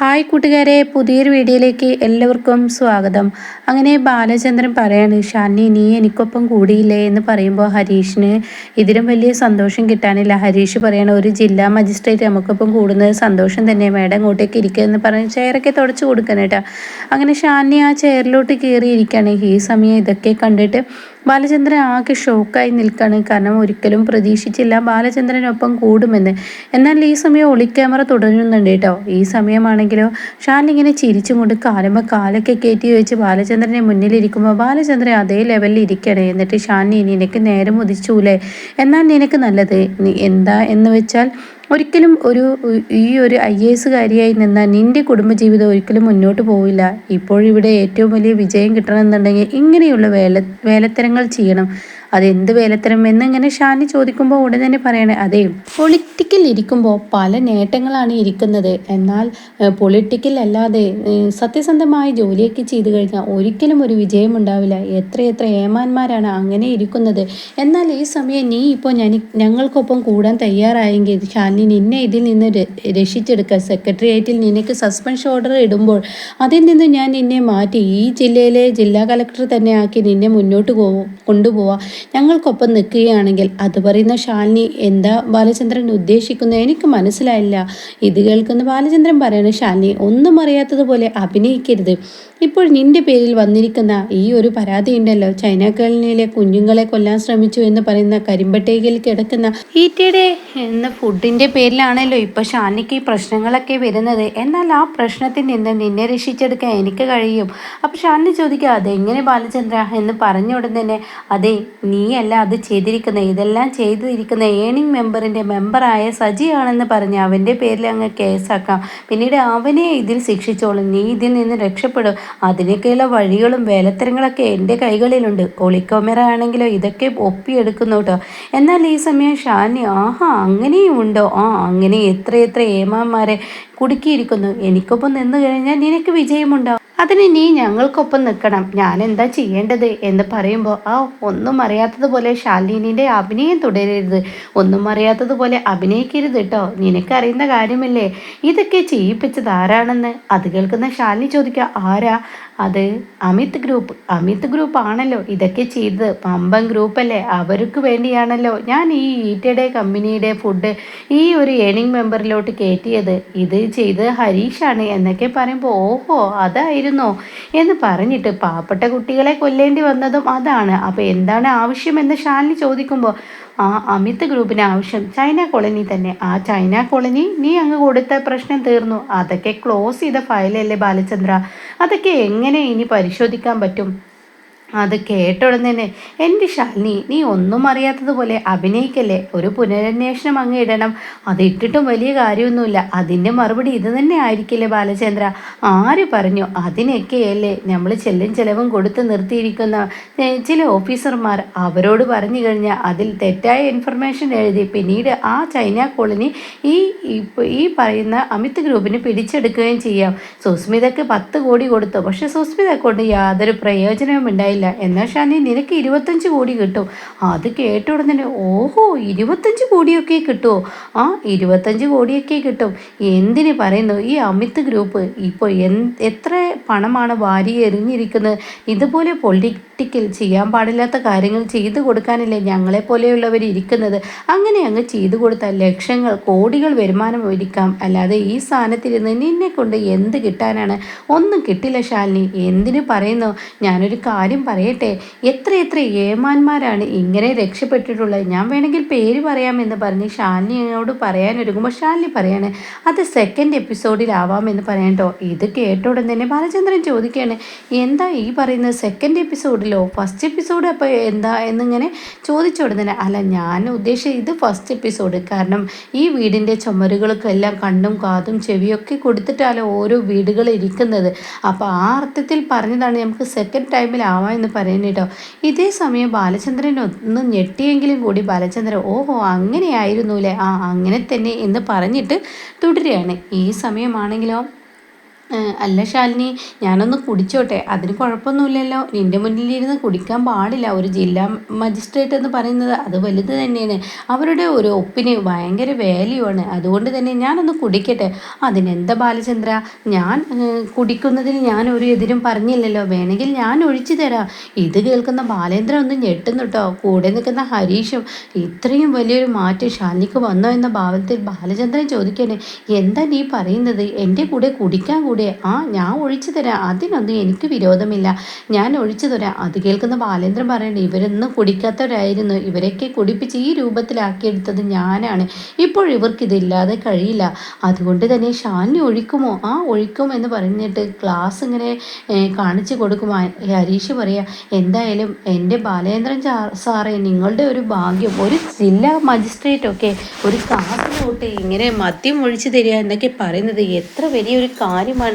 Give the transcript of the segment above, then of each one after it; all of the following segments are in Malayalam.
ഹായ് കൂട്ടുകാരെ പുതിയൊരു വീഡിയോയിലേക്ക് എല്ലാവർക്കും സ്വാഗതം. അങ്ങനെ ബാലചന്ദ്രൻ പറയാണ് ഷാനി നീ എനിക്കൊപ്പം കൂടിയില്ലേ? എന്ന് പറയുമ്പോൾ ഹരീഷിന് ഇതിലും വലിയ സന്തോഷം കിട്ടാനില്ല. ഹരീഷ് പറയണ ഒരു ജില്ലാ മജിസ്ട്രേറ്റ് നമുക്കൊപ്പം കൂടുന്നത് സന്തോഷം തന്നെ. മേഡം ഇങ്ങോട്ടേക്ക് ഇരിക്കുക എന്ന് പറഞ്ഞ് ചെയറൊക്കെ തുടച്ചു കൊടുക്കണം അങ്ങനെ ഷാനി ആ ചെയറിലോട്ട് കയറിയിരിക്കുകയാണ് ഈ സമയം ഇതൊക്കെ കണ്ടിട്ട് ബാലചന്ദ്രൻ ആകെ ഷോക്കായി നിൽക്കാണ്. കാരണം ഒരിക്കലും പ്രതീക്ഷിച്ചില്ല ബാലചന്ദ്രനൊപ്പം കൂടുമെന്ന്. എന്നാൽ ഈ സമയം ഒളിക്യാമറ തുടരുന്നുണ്ട് കേട്ടോ. ഈ സമയമാണെങ്കിലോ ഷാൻ ഇങ്ങനെ ചിരിച്ചും കൊണ്ട് കാലുമ്പോൾ കാലൊക്കെ കയറ്റി വെച്ച് ബാലചന്ദ്രനെ മുന്നിലിരിക്കുമ്പോൾ ബാലചന്ദ്രൻ അതേ ലെവലിൽ ഇരിക്കണേ എന്നിട്ട് ഷാൻ നിനക്ക് നേരം ഉദിച്ചൂലേ? എന്നാൽ നിനക്ക് നല്ലത്. എന്താ എന്ന് വെച്ചാൽ ഒരിക്കലും ഒരു ഈ ഒരു ഐ എ എസ്സുകാരിയായി നിന്നാൽ നിന്റെ കുടുംബജീവിതം ഒരിക്കലും മുന്നോട്ട് പോവില്ല. ഇപ്പോഴിവിടെ ഏറ്റവും വലിയ വിജയം കിട്ടണമെന്നുണ്ടെങ്കിൽ ഇങ്ങനെയുള്ള വേല വേലത്തരങ്ങൾ ചെയ്യണം. അതെന്ത് വേലത്തരം എന്നിങ്ങനെ ഷാനി ചോദിക്കുമ്പോൾ ഉടൻ തന്നെ പറയണേ അതെ പൊളിറ്റിക്കൽ ഇരിക്കുമ്പോൾ പല നേട്ടങ്ങളാണ് ഇരിക്കുന്നത്. എന്നാൽ പൊളിറ്റിക്കൽ അല്ലാതെ സത്യസന്ധമായ ജോലിയൊക്കെ ചെയ്തു കഴിഞ്ഞാൽ ഒരിക്കലും ഒരു വിജയം ഉണ്ടാവില്ല. എത്രയെത്ര ഏമാന്മാരാണ് അങ്ങനെ ഇരിക്കുന്നത്. എന്നാൽ ഈ സമയം നീ ഇപ്പോൾ ഞാൻ ഞങ്ങൾക്കൊപ്പം കൂടാൻ തയ്യാറായെങ്കിൽ ഷാനി നിന്നെ ഇതിൽ നിന്ന് രക്ഷിച്ചെടുക്കുക സെക്രട്ടേറിയറ്റിൽ നിനക്ക് സസ്പെൻഷൻ ഓർഡർ ഇടുമ്പോൾ അതിൽ നിന്ന് ഞാൻ നിന്നെ മാറ്റി. ഈ ജില്ലയിലെ ജില്ലാ കളക്ടർ തന്നെ ആക്കി നിന്നെ മുന്നോട്ട് കൊണ്ടുപോവാം. ഞങ്ങൾക്കൊപ്പം നിൽക്കുകയാണെങ്കിൽ അത് പറയുന്ന ശാലിനി എന്താ ബാലചന്ദ്രൻ ഉദ്ദേശിക്കുന്നത്? എനിക്ക് മനസ്സിലായില്ല. ഇത് കേൾക്കുന്ന ബാലചന്ദ്രൻ പറയണ ശാലിനി ഒന്നും അറിയാത്തതുപോലെ അഭിനയിക്കരുത്. ഇപ്പോൾ നിന്റെ പേരിൽ വന്നിരിക്കുന്ന ഈ ഒരു പരാതി ഉണ്ടല്ലോ. ചൈന കോളനിയിലെ കുഞ്ഞുങ്ങളെ കൊല്ലാൻ ശ്രമിച്ചു എന്ന് പറയുന്ന കരിമ്പട്ടേകയിൽ കിടക്കുന്ന ഈറ്റയുടെ എന്ന ഫുഡിന്റെ പേരിലാണല്ലോ ഇപ്പൊ ഷാനിക്ക് ഈ പ്രശ്നങ്ങളൊക്കെ വരുന്നത്. എന്നാൽ ആ പ്രശ്നത്തിൽ നിന്ന് നിന്നെ രക്ഷിച്ചെടുക്കാൻ എനിക്ക് കഴിയും. അപ്പൊ ഷാനി ചോദിക്കുക അതെങ്ങനെ ബാലചന്ദ്ര? എന്ന് പറഞ്ഞ ഉടൻ തന്നെ അതെ നീയല്ല അത് ചെയ്തിരിക്കുന്നത് ഇതെല്ലാം ചെയ്തിരിക്കുന്ന ഏണിംഗ് മെമ്പറിന്റെ മെമ്പറായ സജിയാണെന്ന് പറഞ്ഞ് അവന്റെ പേരിൽ അങ്ങ് കേസാക്കാം. പിന്നീട് അവനെ ഇതിൽ ശിക്ഷിച്ചോളും. നീ ഇതിൽ നിന്ന് രക്ഷപ്പെടും. അതിനൊക്കെയുള്ള വഴികളും വേലത്തരങ്ങളൊക്കെ എന്റെ കൈകളിലുണ്ട്. ഒളിക്കോമറ ആണെങ്കിലോ ഇതൊക്കെ ഒപ്പിയെടുക്കുന്നു കേട്ടോ എന്നാൽ ഈ സമയം ഷാനി ആഹാ അങ്ങനെയും ഉണ്ടോ? ആ അങ്ങനെ എത്ര എത്ര ഏമാന്മാരെ കുടുക്കിയിരിക്കുന്നു. എനിക്കൊപ്പം നിന്ന് കഴിഞ്ഞാൽ നിനക്ക് വിജയമുണ്ടാവും. അതിന് നീ ഞങ്ങൾക്കൊപ്പം നിൽക്കണം. ഞാൻ എന്താ ചെയ്യേണ്ടത്? എന്ന് പറയുമ്പോൾ ആ ഒന്നും അറിയാത്തതുപോലെ ശാലിനിന്റെ അഭിനയം തുടരരുത്. ഒന്നും അറിയാത്തതുപോലെ അഭിനയിക്കരുത് കേട്ടോ. നിനക്കറിയുന്ന കാര്യമല്ലേ? ഇതൊക്കെ ചെയ്യിപ്പിച്ചത് ആരാണെന്ന്? അത് കേൾക്കുന്ന ശാലിനി ചോദിക്കുക ആരാ? അത് അമിത് ഗ്രൂപ്പ് അമിത് ഗ്രൂപ്പ് ആണല്ലോ ഇതൊക്കെ ചെയ്തത്. പമ്പൻ ഗ്രൂപ്പല്ലേ അവർക്ക് വേണ്ടിയാണല്ലോ ഞാൻ ഈ ഈറ്റയുടെ കമ്പനിയുടെ ഫുഡ് ഈ ഒരു ഏണിംഗ് മെമ്പറിലോട്ട് കയറ്റിയത് ഇത് ചെയ്ത് ഹരീഷാണ് എന്നൊക്കെ പറയുമ്പോൾ ഓഹോ അതായിരുന്നോ. എന്ന് പറഞ്ഞിട്ട് പാവപ്പെട്ട കുട്ടികളെ കൊല്ലേണ്ടി വന്നതും അതാണ്. അപ്പോൾ എന്താണ് ആവശ്യമെന്ന് ഷാലിനി ചോദിക്കുമ്പോൾ ആ അമിത് ഗ്രൂപ്പിന് ആവശ്യം. ചൈന കോളനി തന്നെ. ആ ചൈന കോളനി നീ അങ്ങ് കൊടുത്ത പ്രശ്നം തീർന്നു. അതൊക്കെ ക്ലോസ് ചെയ്ത ഫയലല്ലേ ബാലചന്ദ്ര? അതൊക്കെ എങ്ങനെ ഇനി പരിശോധിക്കാൻ പറ്റും? അത് തന്നെ എന്റെ ശാലിനി നീ ഒന്നും അറിയാത്തതുപോലെ അഭിനയിക്കല്ലേ? ഒരു പുനരന്വേഷണം അങ്ങ് ഇടണം. അത് ഇട്ടിട്ടും വലിയ കാര്യമൊന്നുമില്ല. അതിന്റെ മറുപടി ഇത് തന്നെ ആയിരിക്കില്ലേ ബാലചന്ദ്ര? ആര് പറഞ്ഞു? അതിനൊക്കെയല്ലേ നമ്മൾ ചെല്ലും ചെലവും കൊടുത്ത് നിർത്തിയിരിക്കുന്ന ചില ഓഫീസർമാർ അവരോട് പറഞ്ഞു കഴിഞ്ഞാൽ അതിൽ തെറ്റായ ഇൻഫർമേഷൻ എഴുതി പിന്നീട് ആ ചൈന കോളനി ഈ ഈ പറയുന്ന അമിത് ഗ്രൂപ്പിന് പിടിച്ചെടുക്കുകയും ചെയ്യാം. സുസ്മിതയ്ക്ക് പത്ത് കോടി കൊടുത്തു. പക്ഷേ സുസ്മിത കൊണ്ട് യാതൊരു പ്രയോജനവും ഉണ്ടായില്ല ഇല്ല. എന്നാൽ ഷാനി നിനക്ക് ഇരുപത്തഞ്ച് കോടി കിട്ടും. അത് കേട്ട ഉടനെ ഓഹോ ഇരുപത്തഞ്ച് കോടിയൊക്കെ കിട്ടുമോ ആ ഇരുപത്തഞ്ച് കോടിയൊക്കെ കിട്ടും. എന്തിന് പറയുന്നു? ഈ അമിത് ഗ്രൂപ്പ് ഇപ്പോൾ എത്ര പണമാണ് വാരി എറിഞ്ഞിരിക്കുന്നത്? ഇതുപോലെ പൊളിറ്റിക്കൽ ചെയ്യാൻ പാടില്ലാത്ത കാര്യങ്ങൾ ചെയ്തു കൊടുക്കാനല്ലേ ഞങ്ങളെ പോലെയുള്ളവർ ഇരിക്കുന്നത്? അങ്ങനെ അങ്ങ് ചെയ്തു കൊടുത്താൽ ലക്ഷങ്ങൾ കോടികൾ വരുമാനം ഒരുക്കാം. അല്ലാതെ ഈ സ്ഥാനത്തിരുന്ന് നിന്നെ കൊണ്ട് എന്ത് കിട്ടാനാണ്? ഒന്നും കിട്ടില്ല ശാലിനി എന്തിനു പറയുന്നു? ഞാനൊരു കാര്യം പറയട്ടെ. എത്ര എത്ര ഏമാന്മാരാണ് ഇങ്ങനെ രക്ഷപ്പെട്ടിട്ടുള്ളത്. ഞാൻ വേണമെങ്കിൽ പേര് പറയാമെന്ന് പറഞ്ഞ് ഷാലിനിയോട് പറയാനൊരുങ്ങുമ്പോൾ ഷാലിനി പറയാണ് അത് സെക്കൻഡ് എപ്പിസോഡിലാവാമെന്ന് പറയണ്ടോ ഇത് കേട്ടോടെ തന്നെ ബാലചന്ദ്രൻ ചോദിക്കുകയാണ് എന്താ ഈ പറയുന്നത് സെക്കൻഡ് എപ്പിസോഡിലോ ഫസ്റ്റ് എപ്പിസോഡ് അപ്പോൾ എന്താ? എന്നിങ്ങനെ ചോദിച്ചോടുന്നതിന് അല്ല ഞാൻ ഉദ്ദേശിച്ചത് ഇത് ഫസ്റ്റ് എപ്പിസോഡ് കാരണം ഈ വീടിന്റെ ചുമരുകൾക്കെല്ലാം കണ്ണും കാതും ചെവിയൊക്കെ കൊടുത്തിട്ടാലോ ഓരോ വീടുകൾ ഇരിക്കുന്നത്. അപ്പോൾ ആ അർത്ഥത്തിൽ പറഞ്ഞതാണ് നമുക്ക് സെക്കൻഡ് ടൈമിലാവാൻ എന്ന് പറയുന്നു കേട്ടോ. ഇതേ സമയം ബാലചന്ദ്രൻ ഒന്ന് ഞെട്ടിയെങ്കിലും കൂടി ബാലചന്ദ്രൻ ഓഹോ അങ്ങനെയായിരുന്നുല്ലേ ആ അങ്ങനെ തന്നെ എന്ന് പറഞ്ഞിട്ട് തുടരുകയാണ്. ഈ സമയമാണെങ്കിലോ? അല്ല ശാലിനി ഞാനൊന്ന് കുടിച്ചോട്ടെ. അതിന് കുഴപ്പമൊന്നുമില്ലല്ലോ. നിന്റെ മുന്നിലിരുന്ന് കുടിക്കാൻ പാടില്ല. ഒരു ജില്ലാ മജിസ്ട്രേറ്റ് എന്ന് പറയുന്നത് അത് വലുത് തന്നെയാണ്. അവരുടെ ഒരു ഒപ്പിന് ഭയങ്കര വാല്യൂ ആണ്. അതുകൊണ്ട് തന്നെ ഞാനൊന്ന് കുടിക്കട്ടെ. അതിനെന്താ ബാലചന്ദ്ര? ഞാൻ കുടിക്കുന്നതിൽ ഞാൻ ഒരു എതിരും പറഞ്ഞില്ലല്ലോ. വേണമെങ്കിൽ ഞാൻ ഒഴിച്ചു തരാം. ഇത് കേൾക്കുന്ന ബാലേന്ദ്രൻ ഒന്ന് ഞെട്ടുന്നു കേട്ടോ കൂടെ നിൽക്കുന്ന ഹരീഷും ഇത്രയും വലിയൊരു മാറ്റം ശാലിനിക്ക് വന്നോ എന്ന ഭാവത്തിൽ ബാലചന്ദ്രൻ ചോദിക്കണേ എന്താ നീ പറയുന്നത്? എന്റെ കൂടെ കുടിക്കാൻ കൂടെ ആ ഞാൻ ഒഴിച്ചു തരാം. അതിനൊന്നും എനിക്ക് വിരോധമില്ല. ഞാൻ ഒഴിച്ചു തരാം. അത് കേൾക്കുന്ന ബാലേന്ദ്രൻ പറയണ്ടേ ഇവരൊന്നും കുടിക്കാത്തവരായിരുന്നു. ഇവരൊക്കെ കുടിപ്പിച്ച് ഈ രൂപത്തിലാക്കിയെടുത്തത് ഞാനാണ്. ഇപ്പോൾ ഇവർക്കിതില്ലാതെ കഴിയില്ല. അതുകൊണ്ട് തന്നെ ഷാനി ഒഴിക്കുമോ? ആ ഒഴിക്കും എന്ന് പറഞ്ഞിട്ട് ക്ലാസ് ഇങ്ങനെ കാണിച്ചു കൊടുക്കും. ഹരീഷ് പറയാ എന്തായാലും എന്റെ ബാലേന്ദ്രൻ സാറേ നിങ്ങളുടെ ഒരു ഭാഗ്യം ഒരു ജില്ലാ മജിസ്ട്രേറ്റ് ഒക്കെ ഒരു ക്ലാസ്സിലോട്ട് ഇങ്ങനെ മദ്യം ഒഴിച്ചു തരിക എന്നൊക്കെ പറയുന്നത് എത്ര വലിയൊരു കാര്യമാണ്.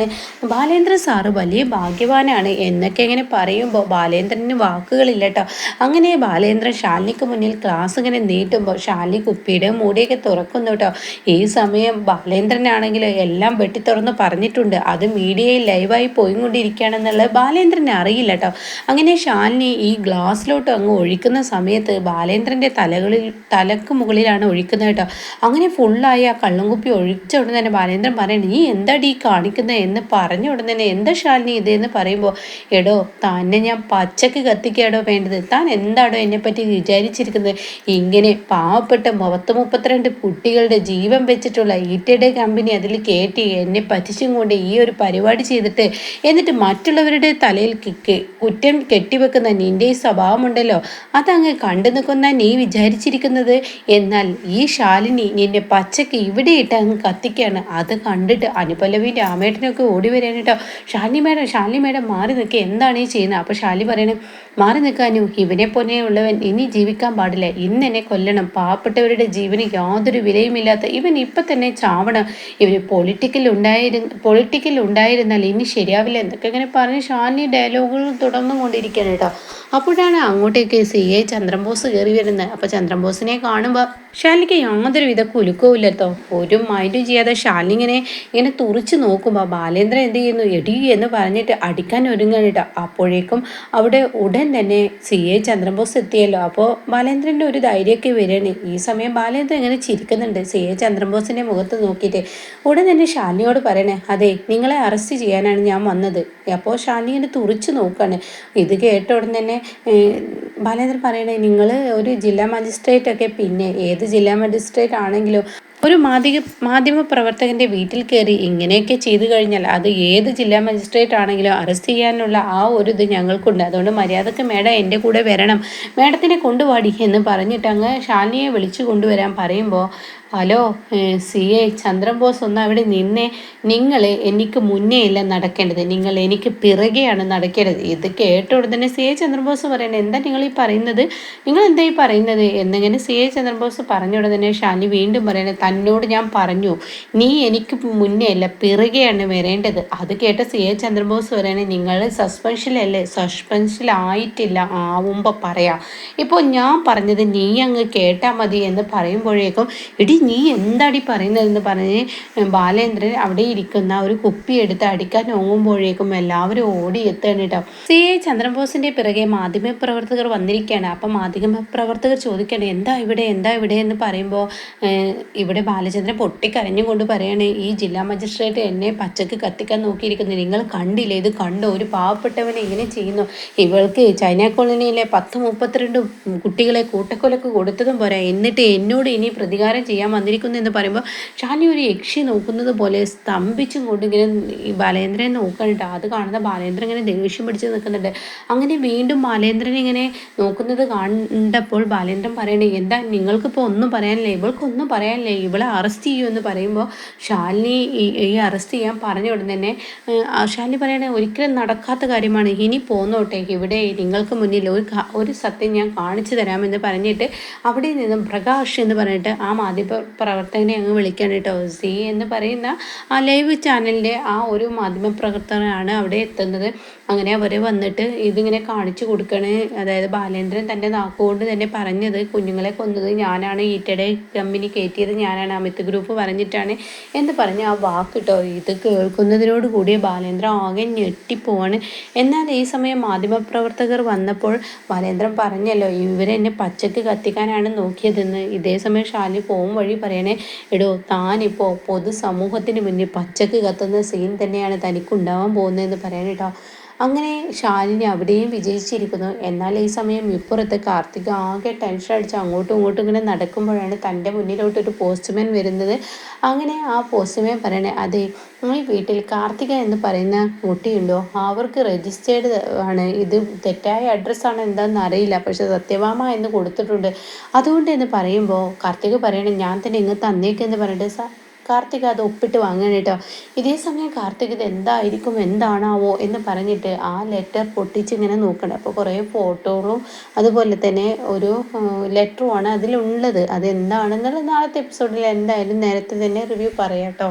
ബാലേന്ദ്രൻ സാറ് വലിയ ഭാഗ്യവാനാണ് എന്നൊക്കെ ഇങ്ങനെ പറയുമ്പോൾ ബാലേന്ദ്രന് വാക്കുകളില്ല കേട്ടോ അങ്ങനെ ബാലേന്ദ്രൻ ശാലിനിക്ക് മുന്നിൽ ക്ലാസ് ഇങ്ങനെ നീട്ടുമ്പോൾ ശാലിനി കുപ്പിയുടെ മൂടിയൊക്കെ തുറക്കുന്നു കേട്ടോ. ഈ സമയം ബാലേന്ദ്രനാണെങ്കിൽ എല്ലാം വെട്ടി തുറന്ന് പറഞ്ഞിട്ടുണ്ട്. അത് മീഡിയയിൽ ലൈവായി പോയിക്കൊണ്ടിരിക്കുകയാണെന്നുള്ളത് ബാലേന്ദ്രനെ അറിയില്ല കേട്ടോ. അങ്ങനെ ശാലിനി ഈ ഗ്ലാസ്സിലോട്ട് അങ്ങ് ഒഴിക്കുന്ന സമയത്ത് ബാലേന്ദ്രന്റെ തലകളിൽ തലക്ക് മുകളിലാണ് ഒഴിക്കുന്നത് കേട്ടോ. അങ്ങനെ ഫുള്ളായി ആ കള്ളുംകുപ്പി ഉടനെ തന്നെ ബാലേന്ദ്രൻ പറയണേ നീ എന്താടി കാണിക്കുന്നത് എന്ന് പറഞ്ഞ ഉടനെ എന്താ ശാലിനി ഇത്? എന്ന് പറയുമ്പോൾ എടോ തന്നെ ഞാൻ പച്ചക്ക് കത്തിക്കാടോ വേണ്ടത്? താൻ എന്താടോ എന്നെപ്പറ്റി വിചാരിച്ചിരിക്കുന്നത്? ഇങ്ങനെ പാവപ്പെട്ട പത്ത് മുപ്പത്തിരണ്ട് കുട്ടികളുടെ ജീവൻ വെച്ചിട്ടുള്ള ഈറ്റയുടെ കമ്പനി അതിൽ കയറ്റി എന്നെ പറ്റിച്ചും കൊണ്ട് ഈ ഒരു പരിപാടി ചെയ്തിട്ട് എന്നിട്ട് മറ്റുള്ളവരുടെ തലയിൽ കുറ്റം കെട്ടിവെക്കുന്ന നിന്റെ ഈ സ്വഭാവമുണ്ടല്ലോ. അതങ്ങ് കണ്ടു നിൽക്കുന്ന നീ വിചാരിച്ചിരിക്കുന്നത്? എന്നാൽ ഈ ശാലിനി നിന്നെ പച്ചക്ക് ഇവിടെ ഇട്ട് അങ്ങ് കത്തിക്കാണ്. അത് കണ്ടിട്ട് അനുപല്ലവി ഓടി വരാൻ കേട്ടോ. ശാലിനി മേഡം ശാലിനി മേഡം മാറി നിൽക്കുക എന്താണ് ഈ ചെയ്യുന്നത്? അപ്പോൾ ശാലി പറയണേ മാറി നിൽക്കാനു ഇവനെ പോലെ ഉള്ളവൻ ഇനി ജീവിക്കാൻ പാടില്ല. ഇന്ന് എന്നെ കൊല്ലണം. പാവപ്പെട്ടവരുടെ ജീവന് യാതൊരു വിലയുമില്ലാത്ത ഇവൻ ഇപ്പം തന്നെ ചാവണം. ഇവർ പൊളിറ്റിക്കൽ ഉണ്ടായിരുന്ന പൊളിറ്റിക്കൽ ഉണ്ടായിരുന്നാൽ ഇനി ശരിയാവില്ല എന്നൊക്കെ ഇങ്ങനെ പറഞ്ഞ് ഷാനി ഡയലോഗുകൾ തുടർന്നു കൊണ്ടിരിക്കുകയാണ് കേട്ടോ. അപ്പോഴാണ് അങ്ങോട്ടേക്ക് സി എ ചന്ദ്രബോസ് കയറി വരുന്നത്. അപ്പോൾ ചന്ദ്രബോസിനെ കാണുമ്പോൾ ഷാലിക്ക് യാതൊരു വിധ കുലുക്കവും ഇല്ലത്തോ. ഒരു മൈൻഡും ചെയ്യാതെ ഷാലിങ്ങനെ ഇങ്ങനെ ഇങ്ങനെ തുറിച്ച് നോക്കുമ്പോൾ ബാലേന്ദ്രൻ എന്ത് ചെയ്യുന്നു? എടി എന്ന് പറഞ്ഞിട്ട് അടിക്കാൻ ഒരുങ്ങാണ് കേട്ടോ. അപ്പോഴേക്കും അവിടെ ഉടൻ തന്നെ സി എ ചന്ദ്രബോസ് എത്തിയല്ലോ. അപ്പോൾ ബാലേന്ദ്രന്റെ ഒരു ധൈര്യമൊക്കെ വരികയാണ് ഈ സമയം ബാലേന്ദ്രൻ ഇങ്ങനെ ചിരിക്കുന്നുണ്ട് സി എ ചന്ദ്രബോസിന്റെ മുഖത്ത് നോക്കിയിട്ട്. ഉടൻ തന്നെ ഷാലിനിയോട് പറയണേ അതെ നിങ്ങളെ അറസ്റ്റ് ചെയ്യാനാണ് ഞാൻ വന്നത്. അപ്പോൾ ഷാലിനി ഇങ്ങനെ തുറിച്ച് നോക്കുകയാണ് ഇത് കേട്ട ഉടൻ തന്നെ ബാലേന്ദ്രൻ പറയണേ നിങ്ങൾ ഒരു ജില്ലാ മജിസ്ട്രേറ്റ് ഒക്കെ പിന്നെ ഏത് ജില്ലാ മജിസ്ട്രേറ്റ് ആണെങ്കിലും ഒരു മാധ്യമ പ്രവർത്തകന്റെ വീട്ടിൽ കയറി ഇങ്ങനെയൊക്കെ ചെയ്തു കഴിഞ്ഞാൽ അത് ഏത് ജില്ലാ മജിസ്ട്രേറ്റ് ആണെങ്കിലും അറസ്റ്റ് ചെയ്യാനുള്ള ആ ഒരു ഇത് ഞങ്ങൾക്കുണ്ട്. അതുകൊണ്ട് മര്യാദയ്ക്ക് മേഡം എന്റെ കൂടെ വരണം. മേഡത്തിനെ കൊണ്ടുപാടി എന്ന് പറഞ്ഞിട്ട് അങ്ങ് ശാലിനിയെ വിളിച്ചു കൊണ്ടുവരാൻ പറയുമ്പോൾ ഹലോ സി എ ചന്ദ്രബോസ് ഒന്ന് അവിടെ നിന്നെ. നിങ്ങൾ എനിക്ക് മുന്നേ ഇല്ല നടക്കേണ്ടത്. നിങ്ങൾ എനിക്ക് പിറകെയാണ് നടക്കേണ്ടത്. ഇത് കേട്ട ഉടനെ സി എ ചന്ദ്രബോസ് പറയണത് എന്താ നിങ്ങൾ ഈ പറയുന്നത്? നിങ്ങൾ എന്താ ഈ പറയുന്നത്? എന്നിങ്ങനെ സി എ ചന്ദ്രബോസ് പറഞ്ഞ ഉടനെ ഷാനി വീണ്ടും പറയണേ തന്നോട് ഞാൻ പറഞ്ഞു നീ എനിക്ക് മുന്നേ അല്ല പിറകെയാണ് വരേണ്ടത്. അത് കേട്ട സി എ ചന്ദ്രബോസ് പറയണേ നിങ്ങൾ സസ്പെൻഷനിലല്ലേ സസ്പെൻഷനിലായിട്ടില്ല ആവുമ്പോൾ പറയാം. ഇപ്പോൾ ഞാൻ പറഞ്ഞത് നീ അങ്ങ് കേട്ടാൽ മതി എന്ന് പറയുമ്പോഴേക്കും ഇടി നീ എന്താടി പറയുന്നതെന്ന് പറഞ്ഞ് ബാലേന്ദ്രൻ അവിടെ ഇരിക്കുന്ന ഒരു കുപ്പി എടുത്ത് അടിക്കാൻ ഓങ്ങുമ്പോഴേക്കും എല്ലാവരും ഓടി എത്തുകയാണ് കേട്ടോ. സി എ ചന്ദ്രബോസിന്റെ പിറകെ മാധ്യമ പ്രവർത്തകർ വന്നിരിക്കുകയാണ്. അപ്പം മാധ്യമ പ്രവർത്തകർ ചോദിക്കുകയാണ് എന്താ ഇവിടെ? എന്താ ഇവിടെ? എന്ന് പറയുമ്പോൾ ഇവിടെ ബാലചന്ദ്രൻ പൊട്ടിക്കരഞ്ഞുകൊണ്ട് പറയാണ് ഈ ജില്ലാ മജിസ്ട്രേറ്റ് എന്നെ പച്ചക്ക് കത്തിക്കാൻ നോക്കിയിരിക്കുന്നു. നിങ്ങൾ കണ്ടില്ലേ? ഇത് കണ്ടോ? ഒരു പാവപ്പെട്ടവനെ ഇങ്ങനെ ചെയ്യുന്നു. ഇവൾക്ക് ചൈന കോളനിയിലെ പത്ത് മുപ്പത്തിരണ്ട് കുട്ടികളെ കൂട്ടക്കൊലക്ക് കൊടുത്തതും പോരാ. എന്നിട്ട് എന്നോട് ഇനി പ്രതികാരം ചെയ്യാൻ വന്നിരിക്കുന്നു എന്ന് പറയുമ്പോൾ ഷാനി ഒരു യക്ഷി നോക്കുന്നത് പോലെ സ്തംഭിച്ചും കൊണ്ട് ഇങ്ങനെ ഈ ബാലേന്ദ്രനെ നോക്കണിട്ട് അത് കാണുന്ന ബാലേന്ദ്രൻ ഇങ്ങനെ ദേഷ്യം പിടിച്ച് നിൽക്കുന്നുണ്ട്. അങ്ങനെ വീണ്ടും ബാലേന്ദ്രൻ ഇങ്ങനെ നോക്കുന്നത് കണ്ടപ്പോൾ ബാലേന്ദ്രൻ പറയണേ എന്താ നിങ്ങൾക്കിപ്പോൾ ഒന്നും പറയാനില്ല? ഇവൾക്കൊന്നും പറയാനില്ല? ഇവളെ അറസ്റ്റ് ചെയ്യൂ എന്ന് പറയുമ്പോൾ ശാലിനി ഈ അറസ്റ്റ് ചെയ്യാൻ പറഞ്ഞ ഉടൻ തന്നെ ഷാലിനി ശാലിനി പറയണേ ഒരിക്കലും നടക്കാത്ത കാര്യമാണ്. ഇനി പോന്നോട്ടെ. ഇവിടെ നിങ്ങൾക്ക് മുന്നിൽ ഒരു ഒരു സത്യം ഞാൻ കാണിച്ചു തരാമെന്ന് പറഞ്ഞിട്ട് അവിടെ നിന്നും പ്രകാശ് എന്ന് പറഞ്ഞിട്ട് ആ മാധ്യമ പ്രവർത്തകനെ അങ്ങ് വിളിക്കാൻ കേട്ടോ. സി എന്ന് പറയുന്ന ആ ലൈവ് ചാനലിന്റെ ആ ഒരു മാധ്യമപ്രവർത്തകനാണ് അവിടെ എത്തുന്നത്. അങ്ങനെ അവർ വന്നിട്ട് ഇതിങ്ങനെ കാണിച്ചു കൊടുക്കണേ. അതായത് ബാലേന്ദ്രൻ തന്റെ നാക്കുകൊണ്ട് തന്നെ പറഞ്ഞത് കുഞ്ഞുങ്ങളെ കൊന്നത് ഞാനാണ്. ഈറ്റയുടെ കമ്പനി കയറ്റിയത് ഞാനാണ്. അമിത് ഗ്രൂപ്പ് പറഞ്ഞിട്ടാണ്. എന്ന് പറഞ്ഞ് ആ വാക്ക് കേട്ടോ ഇത് കേൾക്കുന്നതിനോട് കൂടി ബാലേന്ദ്രൻ ആകെ ഞെട്ടിപ്പോവാണ്. എന്നാൽ ഈ സമയം മാധ്യമപ്രവർത്തകർ വന്നപ്പോൾ ബാലേന്ദ്രൻ പറഞ്ഞല്ലോ ഇവരെന്നെ പച്ചക്ക് കത്തിക്കാനാണ് നോക്കിയതെന്ന്. ഇതേ സമയം ഷാലി പോകും വഴി പറയണേ എടോ താനിപ്പോൾ പൊതുസമൂഹത്തിന് മുന്നിൽ പച്ചക്ക് കത്തുന്ന സീൻ തന്നെയാണ് തനിക്കുണ്ടാവാൻ പോകുന്നതെന്ന് പറയണേട്ടോ അങ്ങനെ ശാലിനി അവിടെയും വിജയിച്ചിരിക്കുന്നു. എന്നാൽ ഈ സമയം ഇപ്പുറത്ത് കാർത്തിക് ആകെ ടെൻഷൻ അടിച്ച് അങ്ങോട്ടും ഇങ്ങോട്ടും ഇങ്ങനെ നടക്കുമ്പോഴാണ് തന്റെ മുന്നിലോട്ട് ഒരു പോസ്റ്റ്മാൻ വരുന്നത്. അങ്ങനെ ആ പോസ്റ്റ്മാൻ പറയണേ അതെ ഈ വീട്ടിൽ കാർത്തിക എന്ന് പറയുന്ന കുട്ടിയുണ്ടോ? അവർക്ക് രജിസ്റ്റേർഡ് ആണ്. ഇത് തെറ്റായ അഡ്രസ്സാണ് എന്താണെന്ന് അറിയില്ല. പക്ഷെ സത്യവാമ എന്ന് കൊടുത്തിട്ടുണ്ട്. അതുകൊണ്ട് എന്ന് പറയുമ്പോൾ കാർത്തിക പറയണേ ഞാൻ തന്നെ ഇങ്ങ് തന്നേക്കെന്ന് പറഞ്ഞിട്ട് കാർത്തിക് അത് ഒപ്പിട്ട് വാങ്ങണം കേട്ടോ. ഇതേ സമയം കാർത്തിക് ഇത് എന്തായിരിക്കും എന്താണാവോ എന്ന് പറഞ്ഞിട്ട് ആ ലെറ്റർ പൊട്ടിച്ച് ഇങ്ങനെ നോക്കണം. അപ്പോൾ കുറേ ഫോട്ടോകളും അതുപോലെ തന്നെ ഒരു ലെറ്ററുമാണ് അതിലുള്ളത്. അതെന്താണെന്നുള്ളത് നാളത്തെ എപ്പിസോഡിൽ എന്തായാലും നേരത്തെ തന്നെ റിവ്യൂ പറയാം കേട്ടോ.